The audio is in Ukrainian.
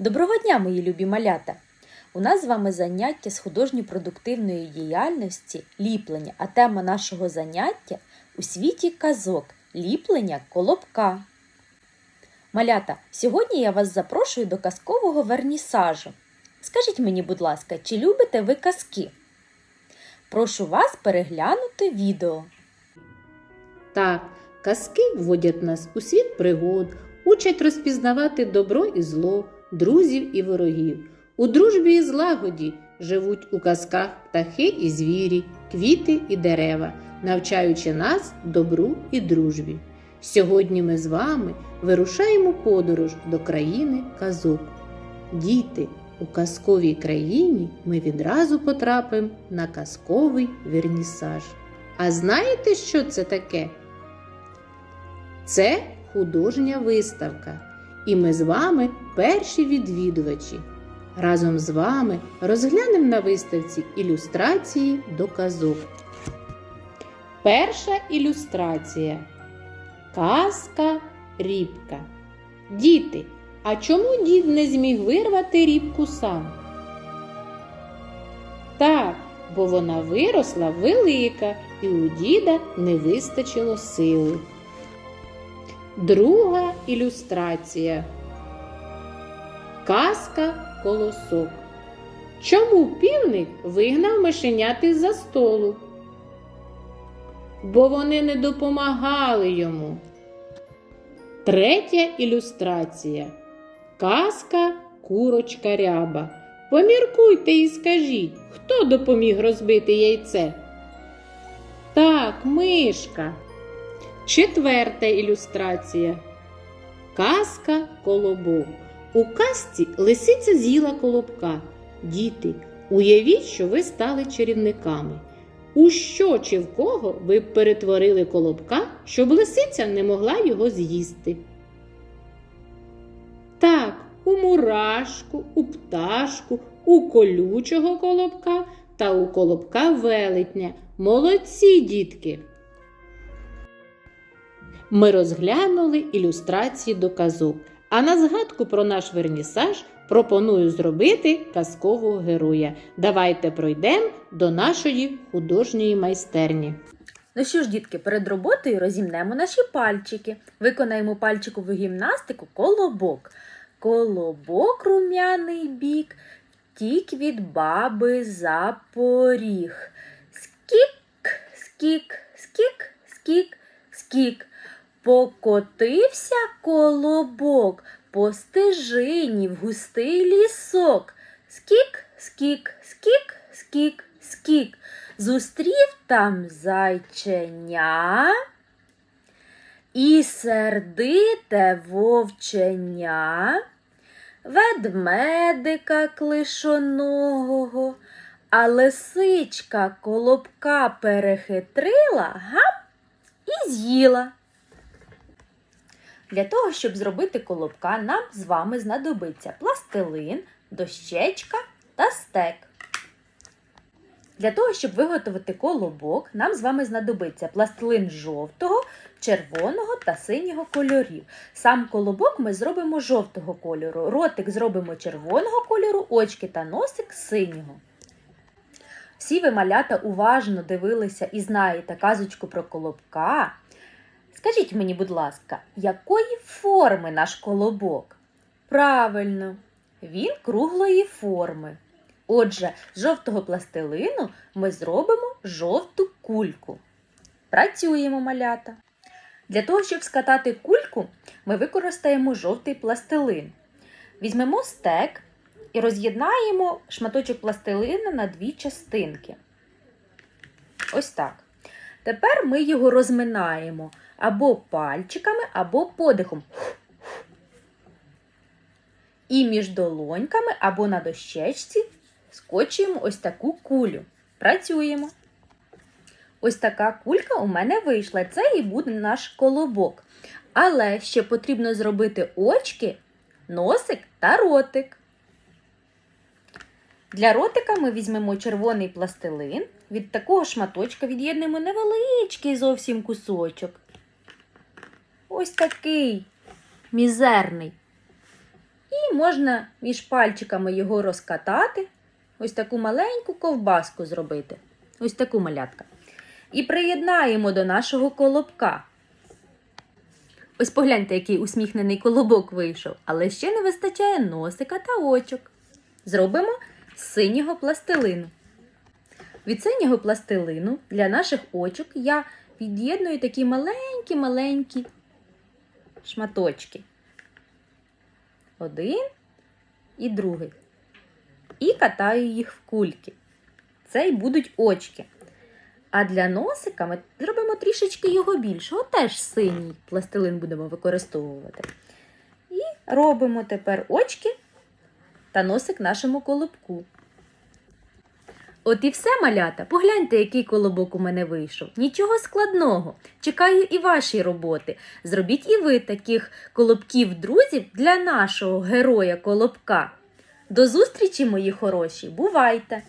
Доброго дня, мої любі малята! У нас з вами заняття з художньо-продуктивної діяльності ліплення, а тема нашого заняття у світі казок ліплення колобка. Малята, сьогодні я вас запрошую до казкового вернісажу. Скажіть мені, будь ласка, чи любите ви казки? Прошу вас переглянути відео. Так, казки вводять нас у світ пригод, учать розпізнавати добро і зло, друзів і ворогів. У дружбі і злагоді живуть у казках птахи і звірі, квіти і дерева, навчаючи нас добру і дружбі. Сьогодні ми з вами вирушаємо подорож до країни казок. Діти, у казковій країні ми відразу потрапимо на казковий вернісаж. А знаєте, що це таке? Це художня виставка. І ми з вами перші відвідувачі. Разом з вами розглянемо на виставці ілюстрації до казок. Перша ілюстрація. Казка рібка. Діти, а чому дід не зміг вирвати рібку сам? Так, бо вона виросла велика, і у діда не вистачило сили. Друга ілюстрація. Казка колосок. Чому півник вигнав мишеняти за столу? Бо вони не допомагали йому. Третя ілюстрація. Казка курочка ряба. Поміркуйте і скажіть, хто допоміг розбити яйце? Так, мишка. Четверта ілюстрація. Казка колобок. У казці лисиця з'їла колобка. Діти, уявіть, що ви стали чарівниками. У що чи в кого ви перетворили колобка, щоб лисиця не могла його з'їсти? Так, у мурашку, у пташку, у колючого колобка та у колобка велетня. Молодці, дітки! Ми розглянули ілюстрації до казок, а на згадку про наш вернісаж пропоную зробити казкового героя. Давайте пройдемо до нашої художньої майстерні. Ну що ж, дітки, перед роботою розімнемо наші пальчики. Виконаємо пальчикову гімнастику колобок. Колобок рум'яний бік, втік від баби за поріг. Скік, скік, скік, скік, скік. Покотився колобок по стежині в густий лісок. Скік, скік, скік, скік, скік. Зустрів там зайченя і сердите вовченя, ведмедика клишоногого, а лисичка колобка перехитрила гап і з'їла. Для того, щоб зробити колобка, нам з вами знадобиться пластилин, дощечка та стек. Для того, щоб виготовити колобок, нам з вами знадобиться пластилин жовтого, червоного та синього кольорів. Сам колобок ми зробимо жовтого кольору, ротик зробимо червоного кольору, очки та носик синього. Всі ви малята уважно дивилися і знаєте казочку про колобка. Скажіть мені, будь ласка, якої форми наш колобок? Правильно, він круглої форми. Отже, з жовтого пластилину ми зробимо жовту кульку. Працюємо малята. Для того, щоб скатати кульку, ми використаємо жовтий пластилин. Візьмемо стек і роз'єднаємо шматочок пластилина на дві частинки. Ось так. Тепер ми його розминаємо або пальчиками, або подихом. І між долоньками або на дощечці скочуємо ось таку кулю. Працюємо. Ось така кулька у мене вийшла. Це і буде наш колобок. Але ще потрібно зробити очки, носик та ротик. Для ротика ми візьмемо червоний пластилин. Від такого шматочка від'єднемо невеличкий зовсім кусочок. Ось такий мізерний. І можна між пальчиками його розкатати, ось таку маленьку ковбаску зробити. Ось таку малятка. І приєднаємо до нашого колобка. Ось погляньте, який усміхнений колобок вийшов, але ще не вистачає носика та очок. Зробимо з синього пластилину. Від синього пластилину для наших очок я від'єдную такі маленькі-маленькі шматочки. Один і другий. І катаю їх в кульки. Це й будуть очки. А для носика ми зробимо трішечки його більшого, теж синій пластилин будемо використовувати. І робимо тепер очки та носик нашому колобку. От і все, малята. Погляньте, який колобок у мене вийшов. Нічого складного. Чекаю і ваші роботи. Зробіть і ви таких колобків-друзів для нашого героя колобка. До зустрічі, мої хороші! Бувайте!